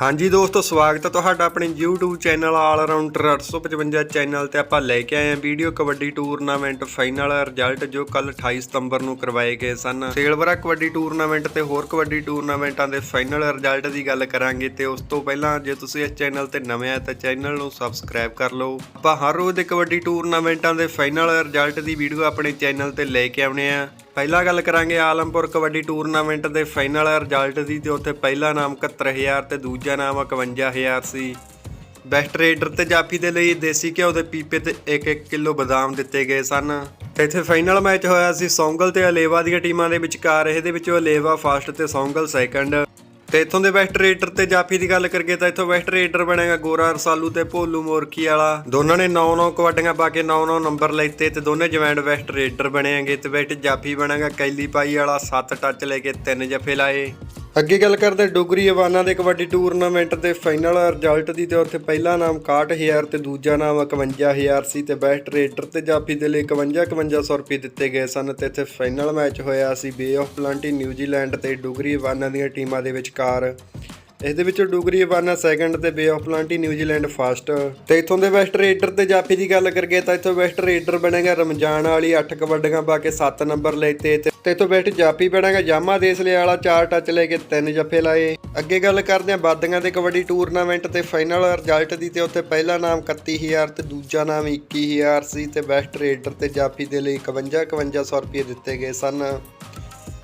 ਹਾਂਜੀ ਦੋਸਤੋ, ਸਵਾਗਤ ਹੈ ਤੁਹਾਡਾ ਆਪਣੇ YouTube channel all rounder 855 channel ਤੇ ਆਪਾਂ ਲੈ ਕੇ ਆਏ ਹਾਂ video kabaddi tournament final result ਜੋ ਕੱਲ 28 ਸਤੰਬਰ ਨੂੰ ਕਰਵਾਏ ਗਏ ਸਨ। ਸੇਲਵਰਾ ਕਬੱਡੀ ਟੂਰਨਾਮੈਂਟ ਤੇ ਹੋਰ ਕਬੱਡੀ ਟੂਰਨਾਮੈਂਟਾਂ ਦੇ ਫਾਈਨਲ ਰਿਜ਼ਲਟ ਦੀ ਗੱਲ ਕਰਾਂਗੇ ਤੇ ਉਸ ਤੋਂ ਪਹਿਲਾਂ ਜੇ ਤੁਸੀਂ ਇਸ ਚੈਨਲ ਤੇ ਨਵੇਂ ਆ ਤਾਂ ਚੈਨਲ ਨੂੰ ਸਬਸਕ੍ਰਾਈਬ ਕਰ ਲਓ। ਆਪਾਂ ਹਰ ਰੋਜ਼ ਦੇ ਕਬੱਡੀ ਟੂਰਨਾਮੈਂਟਾਂ ਦੇ ਫਾਈਨਲ ਰਿਜ਼ਲਟ ਦੀ ਵੀਡੀਓ ਆਪਣੇ ਚੈਨਲ ਤੇ ਲੈ ਕੇ ਆਉਣੇ ਆ ਪਹਿਲਾਂ ਗੱਲ ਕਰਾਂਗੇ ਆਲਮਪੁਰ ਕਬੱਡੀ ਟੂਰਨਾਮੈਂਟ ਦੇ ਫਾਈਨਲ ਰਿਜ਼ਲਟ ਦੀ ਤੇ ਉੱਥੇ ਪਹਿਲਾ ਨਾਮ 71000 ਤੇ ਦੂਜਾ ਨਾਮ 51000 ਸੀ। ਬੈਸਟ ਰੇਡਰ ਤੇ ਜਾਫੀ ਦੇ ਲਈ ਦੇਸੀ ਘਿਓ ਦੇ ਪੀਪੇ ਤੇ 1-1 ਕਿਲੋ ਬਦਾਮ ਦਿੱਤੇ ਗਏ ਸਨ। ਇੱਥੇ ਫਾਈਨਲ ਮੈਚ ਹੋਇਆ ਸੀ ਸੌਂਗਲ ਤੇ ਅਲੇਵਾ ਦੀਆਂ ਟੀਮਾਂ ਦੇ ਵਿਚਕਾਰ, ਇਹਦੇ ਵਿੱਚੋਂ ਅਲੇਵਾ ਫਸਟ ਤੇ ਸੌਂਗਲ ਸੈਕੰਡ। ਤੇ ਇੱਥੋਂ ਦੇ ਬੈਸਟ ਰੇਡਰ ਤੇ ਜਾਫੀ ਦੀ ਗੱਲ ਕਰੀਏ ਤਾਂ ਇੱਥੋਂ ਬੈਸਟ ਰੇਡਰ ਬਣੇਗਾ ਗੋਰਾ, ਰਸਾਲੂ ਤੇ ਭੋਲੂ ਮੋਰਖੀ ਵਾਲਾ। ਦੋਨਾਂ ਨੇ 9-9 ਕਬੱਡੀਆਂ ਪਾ ਕੇ 9-9 ਨੰਬਰ ਲੈਤੇ ਤੇ ਦੋਨੇ ਜਵੈਂਟ ਬੈਸਟ ਰੇਡਰ ਬਣੇਗੇ ਤੇ ਬੈਸਟ ਜਾਫੀ ਬਣੇਗਾ ਕੈਲੀ ਪਾਈ ਵਾਲਾ 7 ਟੱਚ ਲੈ ਕੇ 3 ਜਫੇ ਲਾਏ। ਅੱਗੇ ਗੱਲ ਕਰਦੇ ਡੋਗਰੀ ਅਵਾਨਾ ਦੇ ਕਬੱਡੀ ਟੂਰਨਾਮੈਂਟ ਦੇ ਫਾਈਨਲ ਰਿਜ਼ਲਟ ਦੀ ਤੇ ਉੱਥੇ ਪਹਿਲਾ ਨਾਮ 61000 ਤੇ ਦੂਜਾ ਨਾਮ 51000 ਸੀ ਤੇ ਬੈਸਟ ਰੇਡਰ ਤੇ ਜਾਫੀ ਦੇ ਲਈ 51 5100 ਰੁਪਏ ਦਿੱਤੇ ਗਏ ਸਨ ਤੇ ਇੱਥੇ ਫਾਈਨਲ ਮੈਚ ਹੋਇਆ ਸੀ Bay of Plenty New Zealand ਤੇ ਡੋਗਰੀ ਅਵਾਨਾ ਦੀਆਂ ਟੀਮਾਂ ਦੇ ਵਿਚਕਾਰ। ਇਸ ਦੇ ਵਿੱਚੋਂ ਡੂਗਰੀ ਅਵਾਨਾ ਸੈਕੰਡ ਤੇ Bay of Plenty New Zealand first ਤੇ ਇਥੋਂ ਦੇ ਵੈਸਟ ਰੇਡਰ ਤੇ ਜਾਫੀ ਦੀ ਗੱਲ ਕਰੀਏ ਤਾਂ ਇਥੋਂ ਵੈਸਟ ਰੇਡਰ ਬਣੇਗਾ ਰਮਜ਼ਾਨ ਵਾਲੀ 8 ਕਬੱਡੀਆਂ ਪਾ ਕੇ 7 ਨੰਬਰ ਲੈਤੇ ਤੇ ਤੇ ਇਥੋਂ ਵੈਸਟ ਜਾਫੀ ਬਣੇਗਾ ਜਾਮਾ ਦੇਸਲੇ ਵਾਲਾ 4 ਟੱਚ ਲੈ ਕੇ 3 ਜੱਫੇ ਲਾਏ। ਅੱਗੇ ਗੱਲ ਕਰਦੇ ਹਾਂ ਬਾਦੀਆਂ ਦੇ ਕਬੱਡੀ ਟੂਰਨਾਮੈਂਟ ਤੇ ਫਾਈਨਲ ਰਿਜ਼ਲਟ ਦੀ ਤੇ ਉੱਥੇ ਪਹਿਲਾ ਨਾਮ 31000 ਤੇ ਦੂਜਾ ਨਾਮ 21000 ਸੀ ਤੇ ਵੈਸਟ ਰੇਡਰ ਤੇ ਜਾਫੀ ਦੇ ਲਈ 51 5100 ਰੁਪਏ ਦਿੱਤੇ ਗਏ ਸਨ।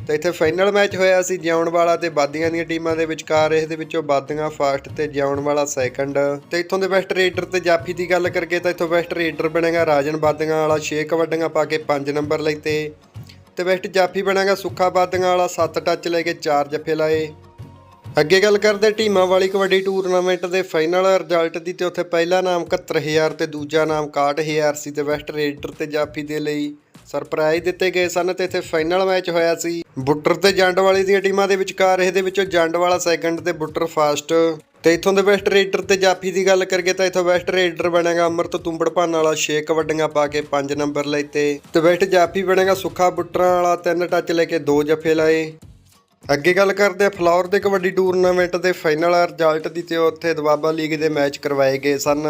ਤੇ ਇੱਥੇ ਫਾਈਨਲ ਮੈਚ ਹੋਇਆ ਸੀ ਜਿਉਣ ਵਾਲਾ ਤੇ ਬਾਦੀਆਂ ਦੀਆਂ ਟੀਮਾਂ ਦੇ ਵਿਚਕਾਰ, ਇਸ ਦੇ ਵਿੱਚੋਂ ਬਾਦੀਆਂ ਫਸਟ ਤੇ ਜਿਉਣ ਵਾਲਾ ਸੈਕੰਡ। ਤੇ ਇੱਥੋਂ ਦੇ ਵੈਸਟ ਰੇਡਰ ਤੇ ਜਾਫੀ ਦੀ ਗੱਲ ਕਰਕੇ ਤਾਂ ਇੱਥੋਂ ਵੈਸਟ ਰੇਡਰ ਬਣੇਗਾ ਰਾਜਨ ਬਾਦੀਆਂ ਵਾਲਾ 6 ਕਬੱਡੀਆਂ ਪਾ ਕੇ 5 ਨੰਬਰ ਲੈਤੇ ਤੇ। ਵੈਸਟ ਜਾਫੀ ਬਣੇਗਾ ਸੁੱਖਾ ਬਾਦੀਆਂ ਵਾਲਾ 7 ਟੱਚ ਲੈ ਕੇ 4 ਜੱਫੇ ਲਾਏ। ਅੱਗੇ ਗੱਲ ਕਰਦੇ ਟੀਮਾਂ ਵਾਲੀ ਕਬੱਡੀ ਟੂਰਨਾਮੈਂਟ ਦੇ ਫਾਈਨਲ ਰਿਜ਼ਲਟ ਦੀ ਤੇ ਉੱਥੇ ਪਹਿਲਾ ਨਾਮ 71000 ਤੇ ਦੂਜਾ ਨਾਮ 61000 ਸੀ ਤੇ ਵੈਸਟ ਰੇਡਰ ਤੇ ਜਾਫੀ ਦੇ ਲਈ। ਸਰਪ੍ਰਾਈਜ਼ ਦਿੱਤੇ ਗਏ ਸਨ ਤੇ ਇੱਥੇ ਫਾਈਨਲ ਮੈਚ ਹੋਇਆ ਸੀ। ਬੁੱਟਰ ਤੇ ਜੰਡ ਵਾਲੀ ਦੀਆਂ ਟੀਮਾਂ ਦੇ ਵਿਚਕਾਰ ਇਹਦੇ ਵਿੱਚੋਂ ਜੰਡ ਵਾਲਾ ਸੈਕੰਡ ਤੇ ਬੁੱਟਰ ਫਾਸਟ ਤੇ ਇਥੋਂ ਦੇ ਵੈਸਟ ਰੇਡਰ ਤੇ ਜਾਫੀ ਦੀ ਗੱਲ ਕਰੀਏ ਤਾਂ ਇਥੋਂ ਵੈਸਟ ਰੇਡਰ ਬਣੇਗਾ ਅਮਰਤ ਤੁੰਬੜ ਭਾਨ ਵਾਲਾ 6 ਕਬੱਡੀਆਂ ਪਾ ਕੇ 5 ਨੰਬਰ ਲੈਤੇ ਤੇ। ਵੈਸਟ ਜਾਫੀ ਬਣੇਗਾ ਸੁੱਖਾ ਬੁੱਟਰਾਂ ਵਾਲਾ 3 ਟੱਚ ਲੈ ਕੇ 2 ਜੱਫੇ ਲਾਏ। ਅੱਗੇ ਗੱਲ ਕਰਦੇ ਆ ਫਲੋਰ ਦੇ ਕਬੱਡੀ ਟੂਰਨਾਮੈਂਟ ਦੇ ਫਾਈਨਲ ਰਿਜ਼ਲਟ ਦੀ ਤੇ ਉੱਥੇ ਦਵਾਬਾ ਲੀਗ ਦੇ ਮੈਚ ਕਰਵਾਏ ਗਏ ਸਨ।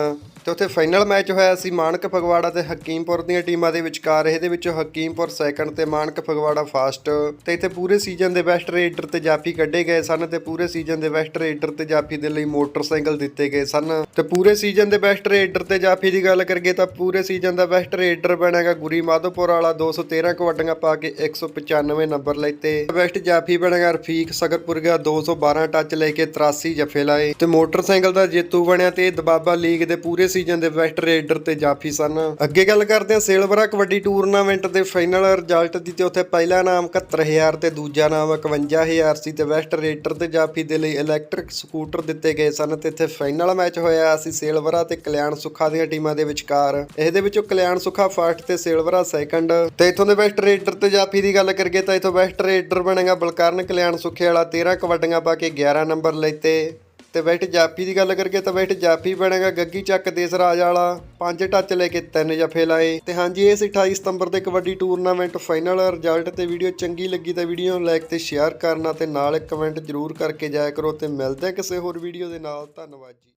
ਤੇ ਉੱਥੇ ਫਾਈਨਲ ਮੈਚ ਹੋਇਆ ਸੀ ਮਾਨਕ ਫਗਵਾੜਾ ਤੇ ਹਕੀਮਪੁਰ ਦੀਆਂ ਟੀਮਾਂ ਦੇ ਵਿਚਕਾਰ। ਇਹਦੇ ਵਿੱਚੋਂ ਹਕੀਮਪੁਰ ਸੈਕੰਡ ਤੇ ਮਾਨਕ ਫਗਵਾੜਾ ਫਸਟ। ਤੇ ਇੱਥੇ ਪੂਰੇ ਸੀਜ਼ਨ ਦੇ ਬੈਸਟ ਰੇਡਰ ਤੇ ਜਾਫੀ ਕੱਢੇ ਗਏ ਸਨ ਤੇ ਪੂਰੇ ਸੀਜ਼ਨ ਦੇ ਬੈਸਟ ਰੇਡਰ ਤੇ ਜਾਫੀ ਦੇ ਲਈ ਮੋਟਰਸਾਈਕਲ ਦਿੱਤੇ ਗਏ ਸਨ। ਤੇ ਪੂਰੇ ਸੀਜ਼ਨ ਦੇ ਬੈਸਟ ਰੇਡਰ ਤੇ ਜਾਫੀ ਦੀ ਗੱਲ ਕਰੀਏ ਤਾਂ ਪੂਰੇ ਸੀਜ਼ਨ ਦਾ ਬੈਸਟ ਰੇਡਰ ਬਣੇਗਾ ਗੁਰੀ ਮਾਧੋਪੁਰ ਵਾਲਾ 213 ਕਬੱਡੀਆਂ ਪਾ ਕੇ 195 ਨੰਬਰ ਲੈਤੇ ਬੈਸਟ ਜਾਫੀ ਬਣੇਗਾ ਰਫੀਕ ਸਗਰਪੁਰ ਗਿਆ 212 ਟੱਚ ਲੈ ਕੇ 83 ਜਫੇ ਲਾਏ। ਤੇ ਮੋਟਰਸਾਈਕਲ ਦਾ ਜੇਤੂ ਬਣਿਆ ਤੇ ਦਬਾਬਾ ਲੀਗ ਦੇ ਪੂਰੇ ਸੀਜ਼ਨ ਦੇ ਬੈਸਟ ਰੇਡਰ ਤੇ ਜਾਫੀ ਸਨ। ਅੱਗੇ ਗੱਲ ਕਰਦੇ ਹਾਂ ਸਿਲਵਰਾ ਕਬੱਡੀ ਟੂਰਨਾਮੈਂਟ ਦੇ ਫਾਈਨਲ ਰਿਜ਼ਲਟ ਦੀ ਤੇ ਉੱਥੇ ਪਹਿਲਾ ਨਾਮ 71000 ਤੇ ਦੂਜਾ ਨਾਮ 51000 ਸੀ ਤੇ ਬੈਸਟ ਰੇਡਰ ਤੇ ਜਾਫੀ ਦੇ ਲਈ ਇਲੈਕਟ੍ਰਿਕ ਸਕੂਟਰ ਦਿੱਤੇ ਗਏ ਸਨ ਤੇ ਇੱਥੇ ਫਾਈਨਲ ਮੈਚ ਹੋਇਆ ਸੀ ਸੇਲਵਰਾ ਤੇ ਕਲਿਆਣ ਸੁੱਖਾ ਦੀਆਂ ਟੀਮਾਂ ਦੇ ਵਿਚਕਾਰ। ਇਹਦੇ ਵਿੱਚੋਂ ਕਲਿਆਣ ਸੁੱਖਾ ਫਸਟ ਤੇ ਸੇਲਵਰਾ ਸੈਕੰਡ ਤੇ ਇਥੋਂ ਦੇ ਬੈਸਟ ਰੇਡਰ ਤੇ ਜਾਫੀ ਦੀ ਗੱਲ ਕਰੀਏ ਤਾਂ ਇਥੋਂ ਬੈਸਟ ਰੇਡਰ ਬਣੇਗਾ ਬਲਕਰਨ ਕਲਿਆਣ ਸੁੱਖੇ ਵਾਲਾ 13 ਕਬੱਡੀਆਂ ਪਾ ਕੇ 11 ਨੰਬਰ ਲੈਤੇ ਤੇ ਬੈਠ ਜਾਫੀ ਦੀ ਗੱਲ ਕਰੀਏ ਤਾਂ ਬੈਠ ਜਾਫੀ ਬਣੇਗਾ ਗੱਗੀ ਚੱਕ ਦੇਸ ਰਾਜ ਵਾਲਾ। ਪੰਜ ਟੱਚ ਲੈ ਕੇ ਤਿੰਨ ਜਫੇ ਲਾਏ। ਤੇ ਹਾਂਜੀ, ਇਹ ਸੀ 28 ਸਤੰਬਰ ਦੇ ਕਬੱਡੀ ਟੂਰਨਾਮੈਂਟ ਫਾਈਨਲ ਰਿਜ਼ਲਟ ਤੇ ਵੀਡੀਓ ਚੰਗੀ ਲੱਗੀ ਤਾਂ ਵੀਡੀਓ ਨੂੰ ਲਾਈਕ ਤੇ ਸ਼ੇਅਰ ਕਰਨਾ ਤੇ ਨਾਲ ਇੱਕ ਕਮੈਂਟ ਜ਼ਰੂਰ ਕਰਕੇ ਜਾਇਆ ਕਰੋ ਤੇ ਮਿਲਦੇ ਕਿਸੇ ਹੋਰ ਵੀਡੀਓ ਦੇ ਨਾਲ। ਧੰਨਵਾਦ ਜੀ।